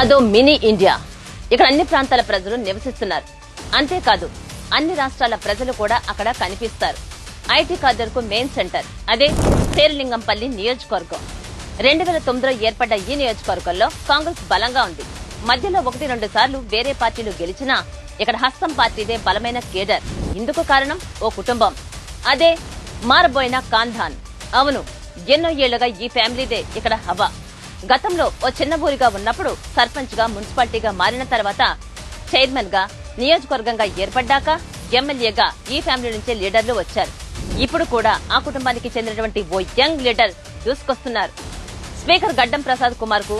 అదో mini India. ఇక్కడ అన్ని ప్రాంతాల ప్రజలు నివసిస్తున్నారు. అంతేకాదు అన్ని రాష్ట్రాల ప్రజలు కూడా అక్కడ కనిపిస్తారు. ఐటీ కు మెయిన్ సెంటర్ అదే శేరలింగంపల్లి నియోజకవర్గం. రెండు వేల తొమ్మిదిలో ఏర్పడ్డ ఈ నియోజకవర్గంలో కాంగ్రెస్ బలంగా ఉంది. మధ్యలో ఒకటి రెండు సార్లు వేరే పార్టీలు గెలిచినా ఇక్కడ హస్తం పార్టీదే బలమైన కేడర్. ఇందుకు కారణం ఓ కుటుంబం. అదే మారబోయిన కాంధాన్ అవును ఎన్నో ఏళ్ళుగా ఈ ఫ్యామిలీదే ఇక్కడ హవా. గతంలో ఓ చిన్న ఊరిగా ఉన్నప్పుడు సర్పంచ్గా మున్సిపాలిటీగా మారిన తర్వాత చైర్మన్గా నియోజకవర్గంగా ఏర్పడ్డాక ఎమ్మెల్యేగా ఈ ఫ్యామిలీ నుంచే లీడర్లు వచ్చారు. ఇప్పుడు కూడా ఆ కుటుంబానికి చెందినటువంటి ఓ యంగ్ లీడర్ దూసుకొస్తున్నారు. స్పీకర్ గడ్డం ప్రసాద్ కుమార్కు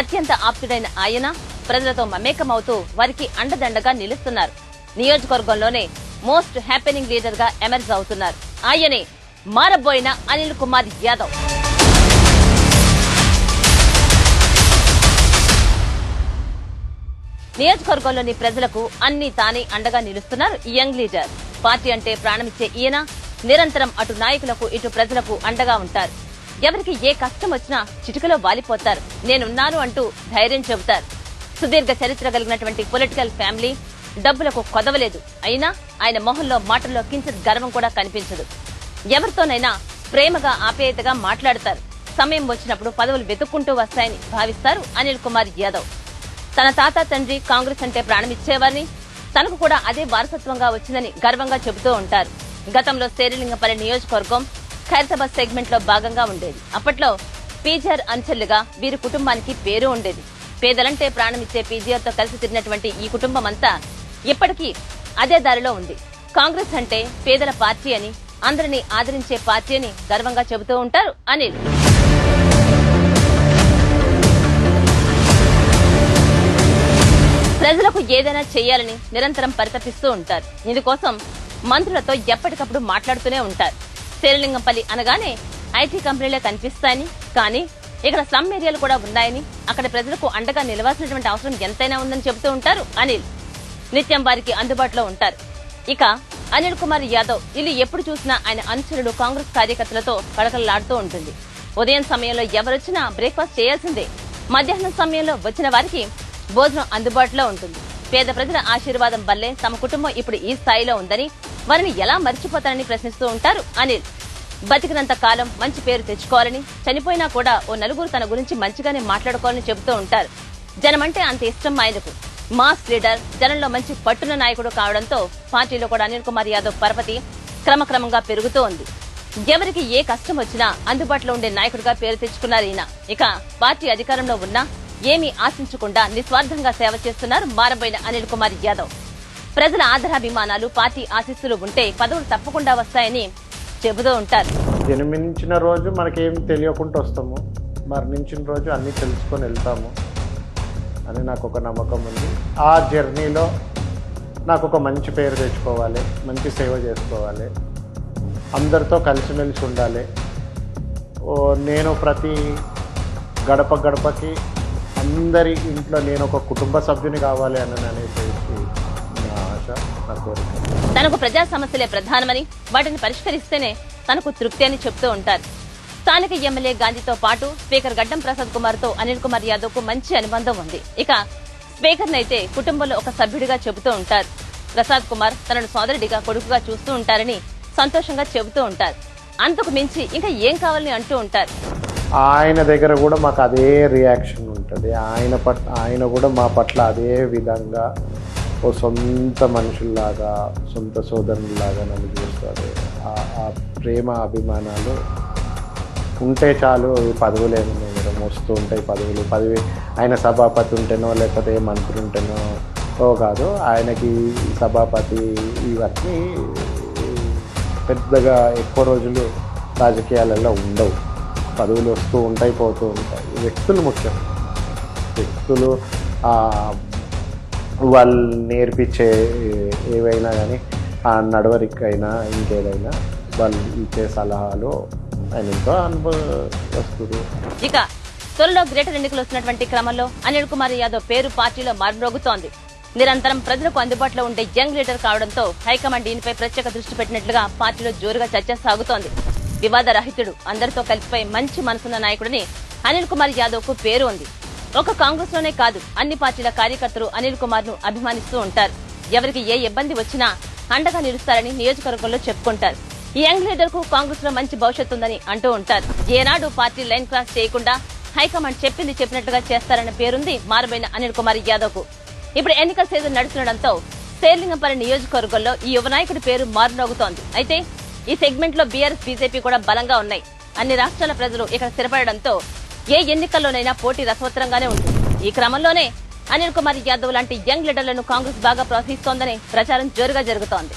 అత్యంత ఆప్తుడైన ఆయన ప్రజలతో మమేకమవుతూ వారికి అండదండగా నిలుస్తున్నారు. నియోజకవర్గంలోనే మోస్ట్ హ్యాపెనింగ్ లీడర్గా ఎమర్జ్ అవుతున్నారు. ఆయనే మారబోయిన అనిల్ కుమార్ యాదవ్. నియోజకవర్గంలోని ప్రజలకు అన్ని తానే అండగా నిలుస్తున్నారు యంగ్ లీడర్. పార్టీ అంటే ప్రాణమిచ్చే ఈయన నిరంతరం అటు నాయకులకు ఇటు ప్రజలకు అండగా ఉంటారు. ఎవరికి ఏ కష్టం వచ్చినా చిటికలో వాలిపోతారు. నేనున్నాను అంటూ ధైర్యం చెబుతారు. సుదీర్ఘ చరిత్ర కలిగినటువంటి పొలిటికల్ ఫ్యామిలీ డబ్బులకు కొదవలేదు. అయినా ఆయన మొహంలో మాటల్లో కించిత్ గర్వం కూడా కనిపించదు. ఎవరితోనైనా ప్రేమగా ఆప్యాయతగా మాట్లాడతారు. సమయం వచ్చినప్పుడు పదవులు వెతుక్కుంటూ వస్తాయని భావిస్తారు అనిల్ కుమార్ యాదవ్. తన తాత తండ్రి కాంగ్రెస్ అంటే ప్రాణమిచ్చేవారని. తనకు కూడా అదే వారసత్వంగా వచ్చిందని గర్వంగా చెబుతూ ఉంటారు. గతంలో శేరిలింగపల్లి నియోజకవర్గం ఖైరతాబాద్ సెగ్మెంట్లో భాగంగా ఉండేది. అప్పట్లో పీజీఆర్ అంచెల్లుగా వీరి కుటుంబానికి పేరు ఉండేది. పేదలంటే ప్రాణమిచ్చే పీజీఆర్తో కలిసి తిరిగినటువంటి ఈ కుటుంబం అంతా ఇప్పటికీ అదే దారిలో ఉంది. కాంగ్రెస్ అంటే పేదల పార్టీ అని అందరినీ ఆదరించే పార్టీ అని గర్వంగా చెబుతూ ఉంటారు అనిల్. ప్రజలకు ఏదైనా చేయాలని నిరంతరం పరితపిస్తూ ఉంటారు. ఇందుకోసం మంత్రులతో ఎప్పటికప్పుడు మాట్లాడుతూనే ఉంటారు. శేరలింగంపల్లి అనగానే ఐటీ కంపెనీలే కనిపిస్తాయని కానీ ఇక్కడ స్లమ్ ఏరియాలు కూడా ఉన్నాయని అక్కడ ప్రజలకు అండగా నిలవాల్సినటువంటి అవసరం ఎంతైనా ఉందని చెబుతూ ఉంటారు అనిల్. నిత్యం వారికి అందుబాటులో ఉంటారు. ఇక అనిల్ కుమార్ యాదవ్ ఇల్లు ఎప్పుడు చూసినా ఆయన అనుచరులు కాంగ్రెస్ కార్యకర్తలతో కడకలలాడుతూ ఉంటుంది. ఉదయం సమయంలో ఎవరొచ్చినా బ్రేక్ఫాస్ట్ చేయాల్సిందే. మధ్యాహ్నం సమయంలో వచ్చిన వారికి భోజనం అందుబాటులో ఉంటుంది. పేద ప్రజల ఆశీర్వాదం వల్లే తమ కుటుంబం ఇప్పుడు ఈ స్థాయిలో ఉందని వారిని ఎలా మర్చిపోతారని ప్రశ్నిస్తూ ఉంటారు అనిల్. బతికినంత కాలం మంచి పేరు తెచ్చుకోవాలని చనిపోయినా కూడా ఓ నలుగురు తన గురించి మంచిగానే మాట్లాడుకోవాలని చెబుతూ ఉంటారు. జనమంటే అంత ఇష్టం ఆయనకు. మాస్ లీడర్ జనంలో మంచి పట్టున నాయకుడు కావడంతో పార్టీలో కూడా అనిల్ కుమార్ యాదవ్ పరపతి క్రమక్రమంగా పెరుగుతూ ఉంది. ఎవరికి ఏ కష్టం వచ్చినా అందుబాటులో ఉండే నాయకుడిగా పేరు తెచ్చుకున్నారు ఈయన. ఇక పార్టీ అధికారంలో ఉన్నా ఏమీ ఆశించకుండా నిస్వార్థంగా సేవ చేస్తున్నారు మారబోయిన అనిల్ కుమార్ యాదవ్. ప్రజల ఆదరాభిమానాలు పార్టీ ఆశీస్సులు ఉంటే పదవులు తప్పకుండా వస్తాయని చెబుతూ ఉంటారు. జన్మించిన రోజు మనకేం తెలియకుండా వస్తాము. మరణించిన రోజు అన్నీ తెలుసుకొని వెళ్తాము అని నాకు ఒక నమ్మకం ఉంది. ఆ జర్నీలో నాకు ఒక మంచి పేరు తెచ్చుకోవాలి మంచి సేవ చేసుకోవాలి అందరితో కలిసిమెలిసి ఉండాలి. ఓ నేను ప్రతి గడప గడపకి అందరి ఇంట్లో నేను ఒక కుటుంబ సభ్యుని కావాలి అని అనేసి నా ఆశ నా కోరిక. తనకు ప్రజా సమస్యలే ప్రధానమని వాటిని పరిష్కరిస్తేనే తనకు తృప్తి అని చెప్తూ ఉంటారు. స్థానిక ఎమ్మెల్యే గాంధీతో పాటు స్పీకర్ గడ్డం ప్రసాద్ కుమార్తో అనిల్ కుమార్ యాదవ్కు మంచి అనుబంధం ఉంది. ఇక స్పీకర్ నైతే కుటుంబంలో ఒక సభ్యుడిగా చెబుతూ ఉంటారు. ప్రసాద్ కుమార్ తనను సోదరుడిగా కొడుకుగా చూస్తూ ఉంటారని సంతోషంగా చెబుతూ ఉంటారు. అంతకు మించి ఇంకా ఏం కావాలని అంటూ ఉంటారు? ఆయన దగ్గర కూడా మాకు అదే రియాక్షన్ ఉంటుంది. ఆయన పట్ల ఆయన కూడా మా పట్ల అదే విధంగా ఓ సొంత మనుషుల్లాగా సొంత సోదరులాగా నన్ను చూస్తారు ఆ- ప్రేమ అభిమానాలు ఉంటే చాలు ఈ నేను వస్తూ ఉంటాయి పదవులు. పదవి ఆయన సభాపతి ఉంటేనో లేకపోతే మంత్రి ఉంటేనో ఓ కాదు. ఆయనకి సభాపతి ఇవన్నీ పెద్దగా ఎక్కువ రోజులు రాజకీయాలలో ఉండవు. పదవులు వస్తూ ఉంటాయి పోతూ ఉంటాయి. వ్యక్తులు ముఖ్యం. వ్యక్తులు వాళ్ళు నేర్పించే ఏవైనా కానీ ఆ నడవరికైనా ఇంకేదైనా వాళ్ళు ఇచ్చే సలహాలు ఆయన ఎంతో అనుభవస్తుడు. ఇక త్వరలో గ్రేటర్ ఎన్నికలు వస్తున్నటువంటి క్రమంలో అనిల్ కుమార్ యాదవ్ పేరు పార్టీలో మారుమ్రోగుతోంది. నిరంతరం ప్రజలకు అందుబాటులో ఉండే యంగ్ లీడర్ కావడంతో హైకమాండ్ దీనిపై ప్రత్యేక దృష్టి పెట్టినట్లుగా పార్టీలో జోరుగా చర్చ సాగుతోంది. వివాద రహితుడు అందరితో కలిసిపోయి మంచి మనసున్న నాయకుడిని అనిల్ కుమార్ యాదవ్కు పేరు ఉంది. ఒక కాంగ్రెస్లోనే కాదు అన్ని పార్టీల కార్యకర్తలు అనిల్ కుమార్ను అభిమానిస్తూ ఉంటారు. ఎవరికి ఏ ఇబ్బంది వచ్చినా అండగా నిలుస్తారని నియోజకవర్గంలో చెప్పుకుంటారు. ఈ యంగ్ లీడర్కు కాంగ్రెస్లో మంచి భవిష్యత్తు ఉందని అంటూ ఉంటారు. ఏనాడు పార్టీ లైన్ క్రాస్ చేయకుండా హైకమాండ్ చెప్పింది చెప్పినట్టుగా చేస్తారన్న పేరుంది మారబోయిన అనిల్ కుమార్ యాదవ్కు ఇప్పుడు ఎన్నికల సీజన్ నడుస్తుండటంతో శేర్లింగంపల్లి నియోజకవర్గంలో ఈ యువ నాయకుడి పేరు మారునోగుతోంది అయితే ఈ సెగ్మెంట్లో బీఆర్ఎస్ బీజేపీ కూడా బలంగా ఉన్నాయి. అన్ని రాష్ట్రాల ప్రజలు ఇక్కడ స్థిరపడడంతో ఏ ఎన్నికల్లోనైనా పోటీ రసవత్తరంగానే ఉంటుంది. ఈ క్రమంలోనే అనిల్ కుమార్ యాదవ్ లాంటి యంగ్ లీడర్లను కాంగ్రెస్ బాగా ప్రోత్సహిస్తోందని ప్రచారం జోరుగా జరుగుతోంది.